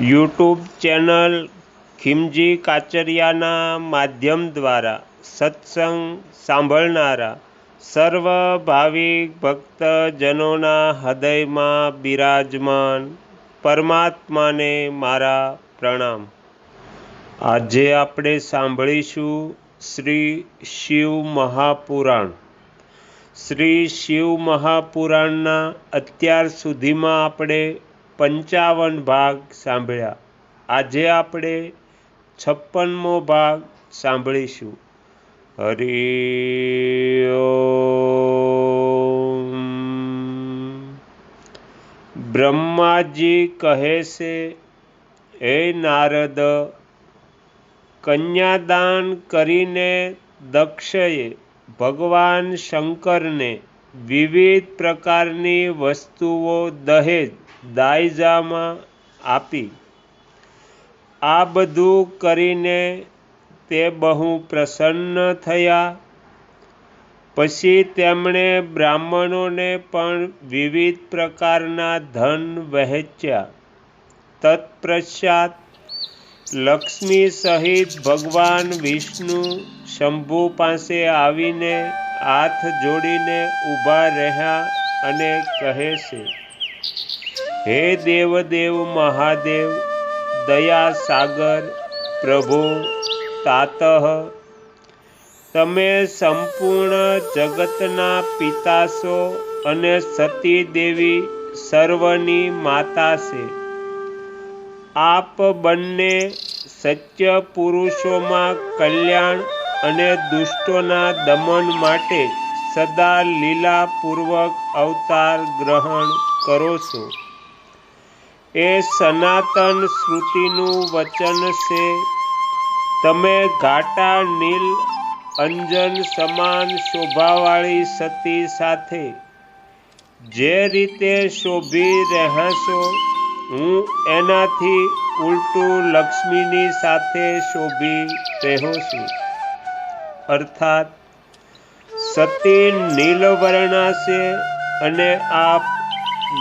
YouTube channel Khimji કાચરિયાના માધ્યમ દ્વારા સત્સંગ સાંભળનારા સર્વ ભાવિક ભક્તજનોના હૃદયમાં બિરાજમાન પરમાત્માને મારા પ્રણામ. આજે આપણે સાંભળીશું શ્રી શિવ મહાપુરાણ. શ્રી શિવ મહાપુરાણના અત્યાર સુધીમાં આપણે પંચાવન ભાગ સાંભળ્યા. આજે આપણે છપ્પનમો ભાગ સાંભળીશું. હરિ બ્રહ્માજી કહે છે, હે નારદ, કન્યાદાન કરીને દક્ષએ ભગવાન શંકરને વિવિધ પ્રકારની વસ્તુઓ દહેજ દાયજામાં આપી. આ બધું કરીને તે બહુ પ્રસન્ન થયા. પછી તેમણે બ્રાહ્મણોને પણ વિવિધ પ્રકારના ધન વહેંચ્યા. તત્પશ્ચાત લક્ષ્મી સહિત ભગવાન વિષ્ણુ શંભુ પાસે આવીને હાથ જોડીને ઊભા રહ્યા અને કહે છે હે દેવદેવ મહાદેવ, દયા સાગર પ્રભુ, તાતઃ. તમે સંપૂર્ણ જગતના પિતા છો અને સતી દેવી સર્વની માતા છે. આપ બંને સત્ય પુરુષોમાં કલ્યાણ અને દુષ્ટોના દમન માટે સદા લીલાપૂર્વક અવતાર ગ્રહણ કરો છો. એ સનાતન શ્રુતિનું વચન છે. તમે ઘાટા, નીલ, અંજન, સમાન, શોભાવાળી સતી સાથે જે રીતે શોભી રહેશો, હું એનાથી ઉલટું લક્ષ્મીની સાથે શોભી રહ્યો છું. અર્થાત, સતી નીલવર્ણા છે અને આપ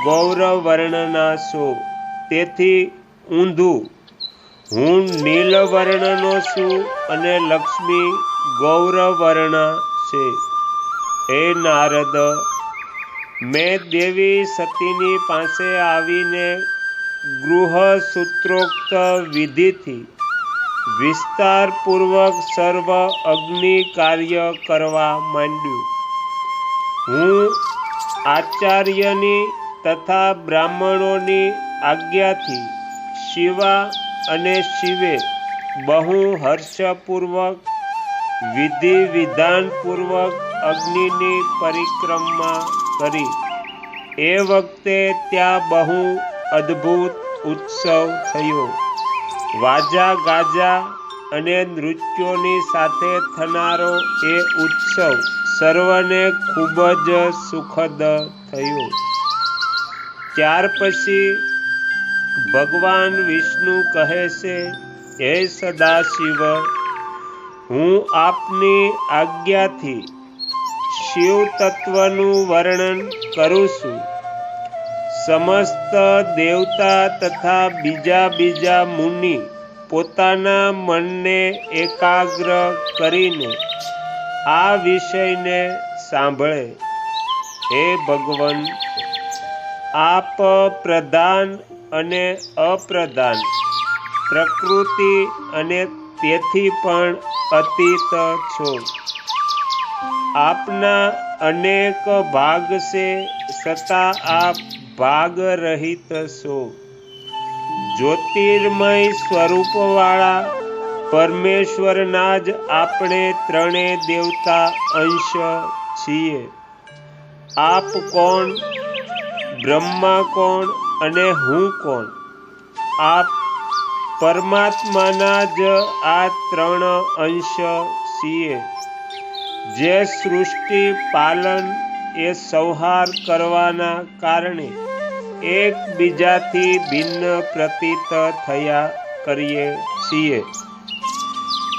ગૌરવર્ણના છો. તેથી ઊંધું. હું નીલવર્ણનો છું અને લક્ષ્મી ગૌરવર્ણ છે. હે નારદ, મેં દેવી સતીની પાસે આવીને ગૃહસૂત્રોક્ત વિધિથી વિસ્તારપૂર્વક સર્વ અગ્નિ કાર્ય કરવા માંડ્યું. હું આચાર્યની તથા બ્રાહ્મણોની આજ્ઞાથી શિવા અને શિવે બહુ હર્ષપૂર્વક વિધિ વિધાનપૂર્વક અગ્નિની પરિક્રમા કરી. એ વખતે ત્યાં બહુ અદ્ભુત ઉત્સવ થયો. વાજા ગાજા અને નૃત્યોની સાથે થનારો એ ઉત્સવ સર્વને ખૂબ જ સુખદ થયો. ત્યાર પછી ભગવાન વિષ્ણુ કહે છે, હે સદાશિવ, હું આપની આજ્ઞાથી શિવ તત્વનું વર્ણન કરું છું. સમસ્ત દેવતા તથા બીજા બીજા મુનિ પોતાના મનને એકાગ્ર કરીને આ વિષયને સાંભળે. હે ભગવાન, આપ પ્રધાન અને અપ્રધાન. પ્રકૃતિ અને તેથી પણ અતીત છો. આપના અનેક ભાગ છે છતાં આપ ભાગ રહિત છો. જ્યોતિર્મય સ્વરૂપવાળા પરમેશ્વરના જ આપણે ત્રણે દેવતા અંશ છીએ. આપ કોણ? બ્રહ્મા કોણ? અને હું કોણ? આપ પરમાત્માના જ આ ત્રણ અંશ છીએ. જે સૃષ્ટિ પાલન એ સંહાર કરવાના કારણે એકબીજાથી ભિન્ન પ્રતીત થયા કરીએ છીએ.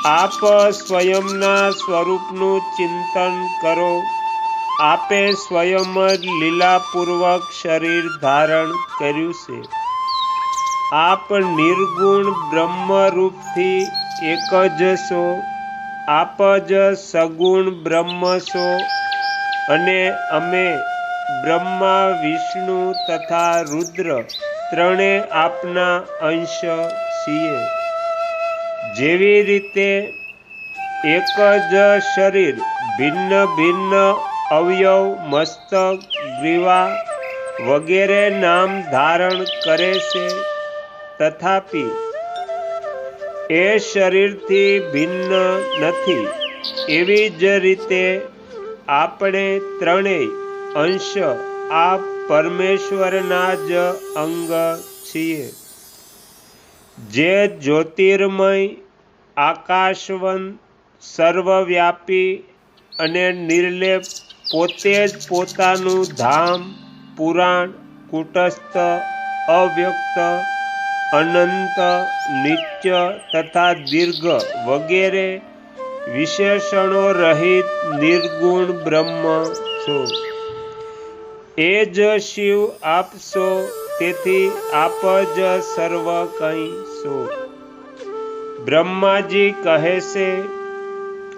આપ સ્વયંના સ્વરૂપનું ચિંતન કરો. આપે સ્વયં જ લીલાપૂર્વક શરીર ધારણ કર્યું છે. આપ નિર્ગુણ બ્રહ્મરૂપથી એક જ છો, આપ જ સગુણ બ્રહ્મ છો અને અમે બ્રહ્મા, વિષ્ણુ તથા રુદ્ર ત્રણે આપના અંશ છીએ. જેવી રીતે એક જ શરીર ભિન્ન ભિન્ન અવયવ, મસ્તક ગ્રીવા વગેરે નામ ધારણ કરે છે. તથાપિ, એ શરીરથી ભિન્ન નથી. એવી જ રીતે આપણે ત્રણેય અંશ આ પરમેશ્વરના જ અંગ છીએ. જે જ્યોતિર્મય આકાશવંત સર્વવ્યાપી અને નિર્લેપ પોતે જ પોતાનું ધામ, પુરાણ, કુટસ્થ, અવ્યક્ત, અનંત, નિત્ય તથા દીર્ઘ વગેરે વિશેષણો રહિત નિર્ગુણ બ્રહ્મ છો. એ જ શિવ આપશો તેથી આપ જ સર્વ કંઈ છો. બ્રહ્માજી કહે છે,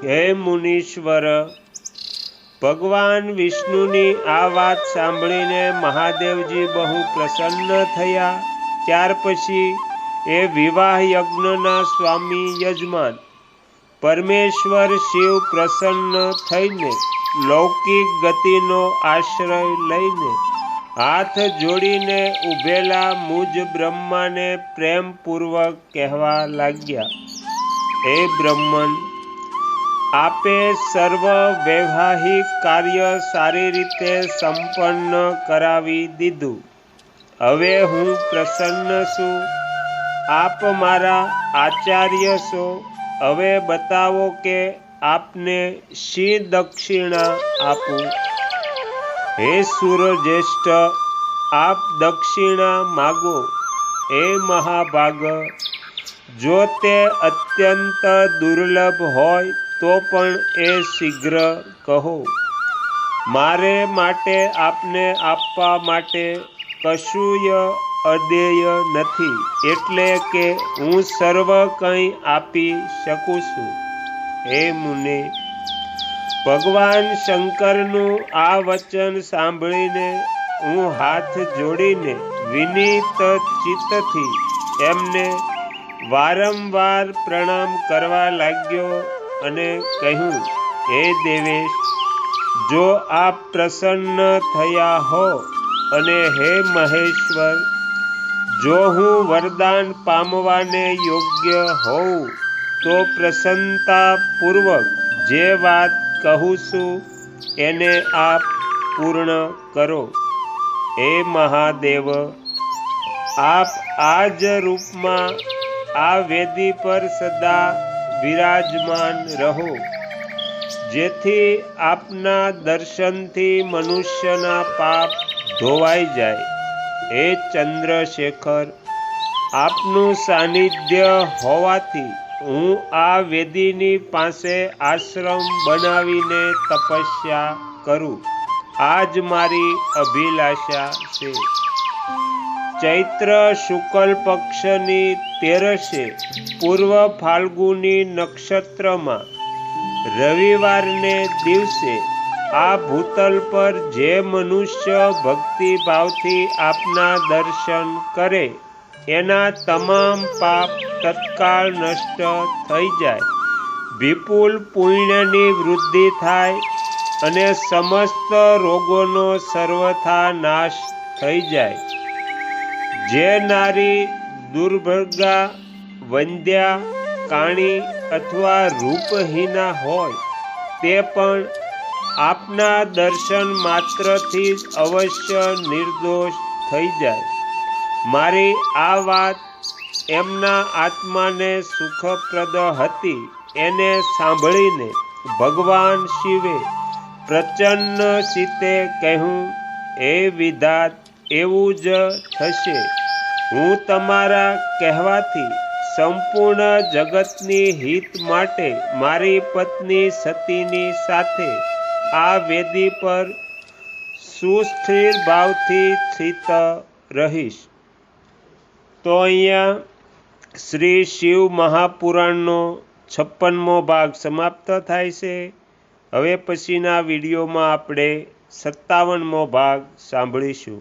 હે મુનીશ્વર ભગવાન વિષ્ણુની આ વાત સાંભળીને મહાદેવજી બહુ પ્રસન્ન થયા. ત્યાર પછી એ વિવાહ યજ્ઞના સ્વામી યજમાન પરમેશ્વર શિવ પ્રસન્ન થઈને લૌકિક ગતિનો આશ્રય લઈને હાથ જોડીને ઉભેલા મુજ બ્રહ્માને પ્રેમપૂર્વક કહેવા લાગ્યા, હે બ્રહ્મન આપે સર્વ વૈવાહિક કાર્ય સારી રીતે સંપન્ન કરાવી દીધું. હવે હું પ્રસન્ન છું. આપ મારા આચાર્ય છો. હવે બતાવો કે આપને શી દક્ષિણા આપું? હે સૂર્યજ્યેષ્ઠ આપ દક્ષિણા માગો. હે મહાભાગ, જો તે અત્યંત દુર્લભ હોય તો પણ એ શીઘ્ર કહો. મારે માટે આપને આપવા માટે કશુંય અદેય નથી, એટલે કે હું સર્વ કંઈ આપી શકું છું. હે મુને, ભગવાન શંકરનું આ વચન સાંભળીને હું હાથ જોડીને વિનીત ચિત્તથી એમને વારંવાર પ્રણામ કરવા લાગ્યો અને કહ્યું, હે દેવેશ, જો આપ પ્રસન્ન થયા હો અને હે મહેશ્વર, જો હું વરદાન પામવાને યોગ્ય હોઉં, તો પ્રસન્નતાપૂર્વક જે વાત કહું છું, એને આપ પૂર્ણ કરો. હે મહાદેવ, આપ આ જ રૂપમાં આ વેદી પર સદા વિરાજમાન રહો. જેથી આપના દર્શનથી મનુષ્યના પાપ ધોવાઈ જાય. હે ચંદ્રશેખર, આપનું સાનિધ્ય હોવાથી હું આ વેદીની પાસે આશ્રમ બનાવીને તપસ્યા કરું. આ જ મારી અભિલાષા છે. ચૈત્ર શુકલ પક્ષની તેરસે પૂર્વ ફાલ્ગુની નક્ષત્રમાં રવિવારને દિવસે આ ભૂતલ પર જે મનુષ્ય ભક્તિભાવથી આપના દર્શન કરે, એના તમામ પાપ તત્કાળ નષ્ટ થઈ જાય. વિપુલ પુણ્યની વૃદ્ધિ થાય અને સમસ્ત રોગોનો સર્વથા નાશ થઈ જાય. જે નારી દુર્ભગા વંદ્યા, કાણી અથવા રૂપહીના હોય, તે પણ આપના દર્શન માત્રથી જ અવશ્ય નિર્દોષ થઈ જાય. મારી આ વાત એમના આત્માને સુખપ્રદ હતી, એને સાંભળીને ભગવાન શિવે પ્રચન્ન સીતે કહ્યું એ વિધાત એવું જ થશે. હું તમારા કહેવાથી સંપૂર્ણ જગતની હિત માટે મારી પત્ની સતીની સાથે આ વેદી પર સુસ્થિર ભાવથી સ્થિત રહીશ. તો અહીંયા શ્રી શિવ મહાપુરાણનો છપ્પનમો ભાગ સમાપ્ત થાય છે. હવે પછીના વિડીયોમાં આપણે સત્તાવનમો ભાગ સાંભળીશું.